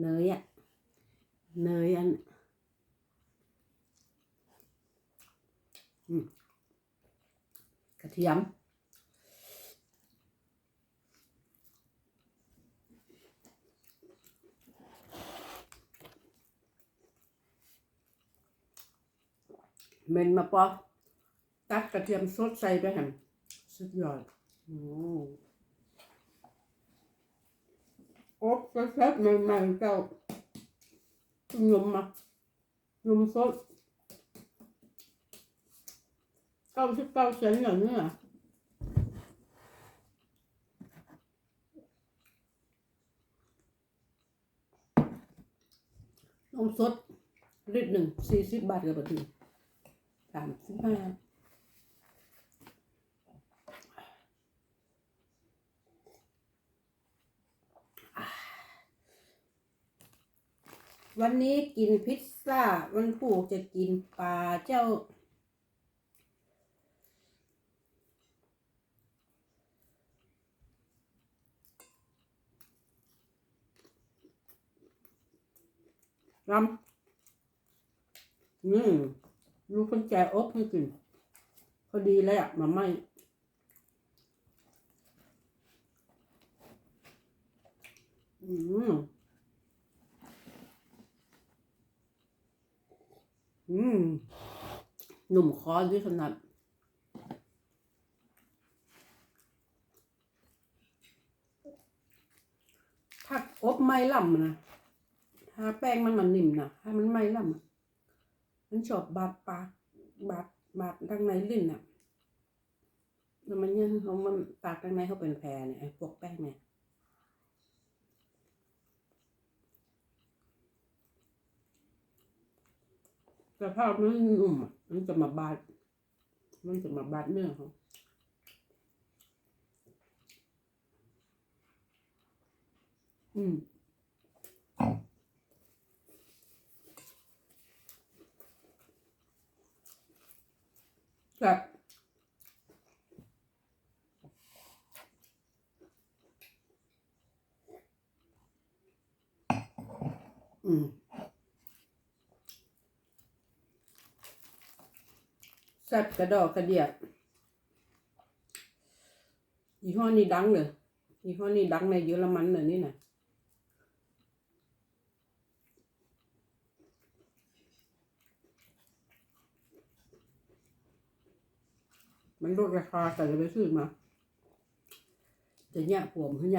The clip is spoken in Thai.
เนยอะเนยอันกระเทียมเมนมาปอตักกระเทียมสดใส่ไปแฮมสุดยอด โอ้ อบกระเทียมใหม่ๆเจ้าหนุ่มมาหนุ่มสดเก้าสิบเก้าเซนต์อย่างนี้อะนมสดลิตรหนึ่งสี่สิบบาทกับปทีสามสิบห้า วันนี้กินพิซซ่า วันผูกจะกินปลาเจ้ารำนี่ลูกคนแก่อบให้กิน พอดีเลยอะมาไม่อืม อืมหนุ่มคอด้วยขนาดถ้าอบไม่ล่ำนะถ้าแป้งมันมันนิ่มนะถ้ามันไม่ล่ำมันชอบบาดปากบาดบาดทางในลิ้นอะแล้วมันยังเขามันปากทางในเขาเป็นแผลเนี่ยพวกแป้งเนี่ย แต่ถ้ามันนุ่มมันจะมาบาด มันจะมาบาดเนื้อเขาอืมแบบอืม แซ่บกระดอกกระเดียดยี่ห้อนี้ดังเลยยี่ห้อนี้ดังในเยอรมันเลยนี่นะมันลดราคาแต่จะไปซื้อมา จะเนี่ยปวมขึ้นเนี่ย